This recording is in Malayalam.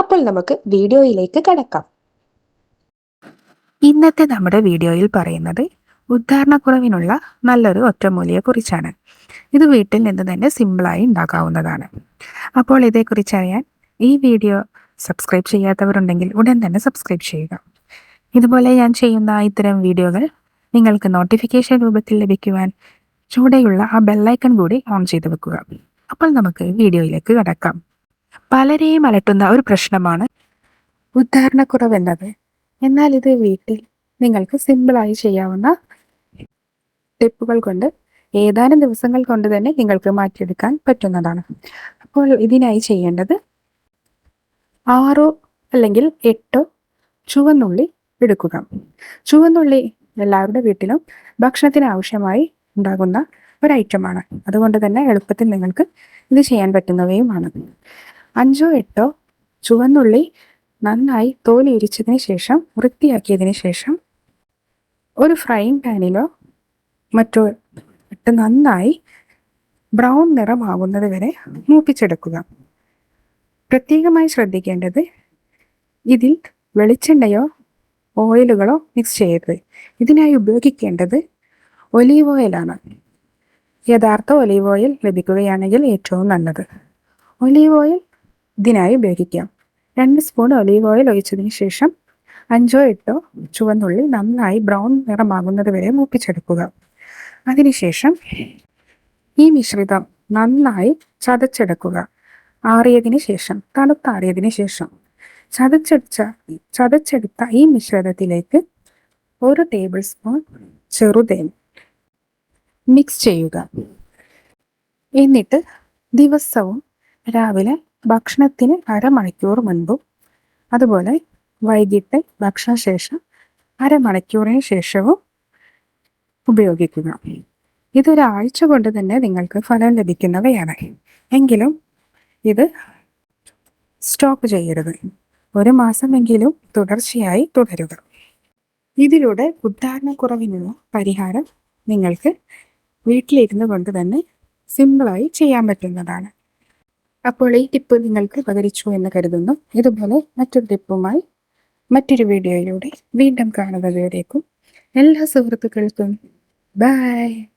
അപ്പോൾ നമുക്ക് വീഡിയോയിലേക്ക് കടക്കാം. ഇന്നത്തെ നമ്മുടെ വീഡിയോയിൽ പറയുന്നത് ഉദ്ധാരണക്കുറവിനുള്ള നല്ലൊരു ഒറ്റമൂലിയെ കുറിച്ചാണ് ഇത് വീട്ടിൽ നിന്ന് തന്നെ സിമ്പിളായി ഉണ്ടാക്കാവുന്നതാണ്. അപ്പോൾ ഇതേക്കുറിച്ച് അറിയാൻ ഈ വീഡിയോ സബ്സ്ക്രൈബ് ചെയ്യാത്തവരുണ്ടെങ്കിൽ ഉടൻ തന്നെ സബ്സ്ക്രൈബ് ചെയ്യുക. ഇതുപോലെ ഞാൻ ചെയ്യുന്ന ഇത്തരം വീഡിയോകൾ നിങ്ങൾക്ക് നോട്ടിഫിക്കേഷൻ രൂപത്തിൽ ലഭിക്കുവാൻ ചൂടെയുള്ള ആ ബെല്ലൈക്കൺ കൂടി ഓൺ ചെയ്ത് വെക്കുക. അപ്പോൾ നമുക്ക് വീഡിയോയിലേക്ക് കടക്കാം. പലരെയും അലട്ടുന്ന ഒരു പ്രശ്നമാണ് ഉദ്ധാരണക്കുറവ് എന്നത് എന്നാൽ ഇത് വീട്ടിൽ നിങ്ങൾക്ക് സിമ്പിളായി ചെയ്യാവുന്ന ടിപ്പുകൾ കൊണ്ട് ഏതാനും ദിവസങ്ങൾ കൊണ്ട് തന്നെ നിങ്ങൾക്ക് മാറ്റിയെടുക്കാൻ പറ്റുന്നതാണ്. അപ്പോൾ ഇതിനായി ചെയ്യേണ്ടത് ആറോ അല്ലെങ്കിൽ എട്ടോ ചുവന്നുള്ളി എടുക്കുക. ചുവന്നുള്ളി എല്ലാവരുടെ വീട്ടിലും ഭക്ഷണത്തിന് ആവശ്യമായി ഉണ്ടാകുന്ന ഒരു ഐറ്റമാണ്. അതുകൊണ്ട് തന്നെ എളുപ്പത്തിൽ നിങ്ങൾക്ക് ഇത് ചെയ്യാൻ പറ്റുന്നവയുമാണ്. അഞ്ചോ എട്ടോ ചുവന്നുള്ളി നന്നായി തോലിരിച്ചതിന് ശേഷം വൃത്തിയാക്കിയതിന് ശേഷം ഒരു ഫ്രൈയിങ് പാനിലോ മറ്റോ ഇട്ട് നന്നായി ബ്രൗൺ നിറമാകുന്നത് വരെ മൂപ്പിച്ചെടുക്കുക. പ്രത്യേകമായി ശ്രദ്ധിക്കേണ്ടത് ഇതിൽ വെളിച്ചെണ്ണയോ ഓയിലുകളോ മിക്സ് ചെയ്യരുത്. ഇതിനായി ഉപയോഗിക്കേണ്ടത് ഒലീവ് ഓയിലാണ് യഥാർത്ഥ ഒലീവ് ഓയിൽ ലഭിക്കുകയാണെങ്കിൽ ഏറ്റവും നല്ലത്. ഒലീവ് ഓയിൽ ഇതിനായി ഉപയോഗിക്കാം. രണ്ട് സ്പൂൺ ഒലീവ് ഓയിൽ ഒഴിച്ചതിന് ശേഷം അഞ്ചോ എട്ടോ ചുവന്നുള്ളി നന്നായി ബ്രൗൺ നിറമാകുന്നത് വരെ മൂപ്പിച്ചെടുക്കുക. അതിനുശേഷം ഈ മിശ്രിതം നന്നായി ചതച്ചെടുക്കുക. ആറിയതിന് ശേഷം തണുത്താറിയതിന് ശേഷം ചതച്ചെടുച്ച ചതച്ചെടുത്ത ഈ മിശ്രിതത്തിലേക്ക് ഒരു ടേബിൾ സ്പൂൺ ചെറുതേൻ മിക്സ് ചെയ്യുക. എന്നിട്ട് ദിവസവും രാവിലെ ഭക്ഷണത്തിന് അരമണിക്കൂർ മുൻപും അതുപോലെ വൈകിട്ട് ഭക്ഷണശേഷം അരമണിക്കൂറിന് ശേഷവും ഉപയോഗിക്കുക. ഇതൊരാഴ്ച കൊണ്ട് തന്നെ നിങ്ങൾക്ക് ഫലം ലഭിക്കുന്നവയാണ്. എങ്കിലും ഇത് സ്റ്റോപ്പ് ചെയ്യരുത്. ഒരു മാസമെങ്കിലും തുടർച്ചയായി തുടരുക. ഇതിലൂടെ ഉദ്ധാരണക്കുറവിനുള്ള പരിഹാരം നിങ്ങൾക്ക് വീട്ടിലിരുന്നു കൊണ്ട് തന്നെ സിമ്പിളായി ചെയ്യാൻ പറ്റുന്നതാണ്. അപ്പോൾ ഈ ടിപ്പ് നിങ്ങൾക്ക് ഉപകരിച്ചു എന്ന് കരുതുന്നു. ഇതുപോലെ മറ്റൊരു ടിപ്പുമായി മറ്റൊരു വീഡിയോയിലൂടെ വീണ്ടും കാണുന്നതുവരേക്കും. എല്ലാ സുഹൃത്തുക്കൾക്കും ബൈ.